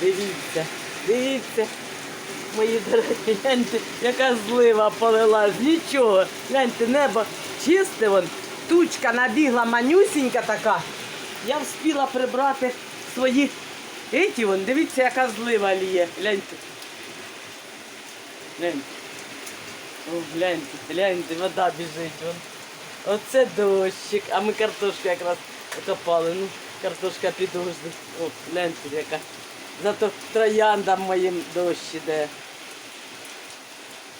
Дивіться, дивіться. Мої дорогі, гляньте, яка злива полилась, нічого. Гляньте, небо чисте, вон, тучка набігла манюсінька така. Я встигла прибрати свої еті, вон, дивіться, яка злива ліє. Гляньте. Гляньте. О, гляньте, гляньте, вода біжить. Вон. Оце дощик. А ми картошку якраз копали. Ну, картошка підожди. О, гляньте, яка. Зато трояндам моїм дощ іде.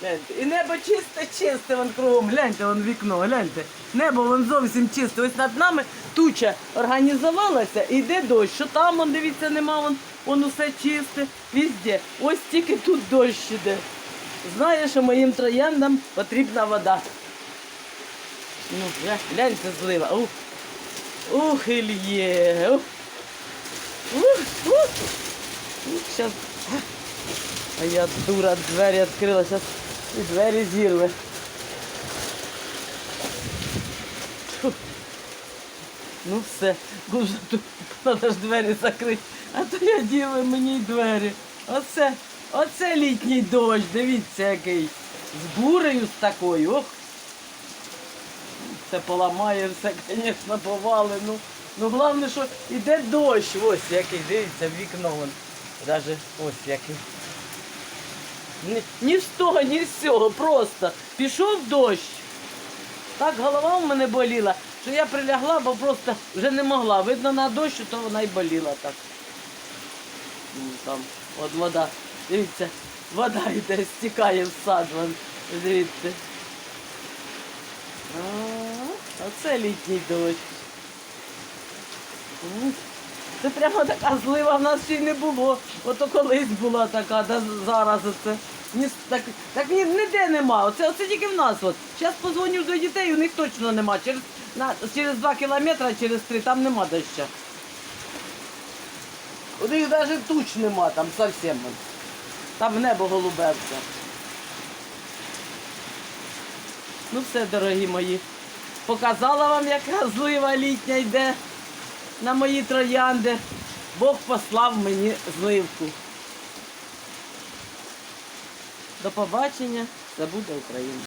Гляньте. І небо чисте, чисте вон кругом. Гляньте, вон вікно, гляньте. Небо вон зовсім чисте. Ось над нами туча організувалася, і йде дощ. Що там, вон, дивіться, нема, вон, вон усе чисте, везде. Ось тільки тут дощ іде. Знає, що моїм трояндам потрібна вода. Ну, гляньте злива. Ух, ух, Ільє. Ух, ух. Ух. А я дура, двері відкрила, зараз і двері зірве. Ну все, дуже тут треба ж двері закрити. А то я діли мені й двері. Оце, оце літній дощ, дивіться який. З бурею з такою. Ох. Все поламає, все, звісно, повали. Ну, ну головне, що йде дощ. Ось який, дивіться, в вікно. Даже ось. Ні, ні з того, ні з цього, просто пішов дощ. Так голова в мене боліла, що я прилягла, бо просто вже не могла. Видно на дощу, то вона й боліла так. Ну, Там, от вода. Дивіться, вода йде, стікає в сад. Вон, звідти. А, Оце літній дощ. Це прямо така злива в нас ще й не було. Ото колись була така, да зараз оце. Ні, так, так ні, ніде нема. Оце, оце тільки в нас. От. Зараз позвоню до дітей, у них точно нема. Через, на, через два кілометри, через три, там нема доща. У них навіть туч нема там зовсім. Там небо голубе все. Ну все, дорогі мої. Показала вам, яка злива літня йде на мої троянди. Бог послав мені зливку. До побачення. забуде Україна.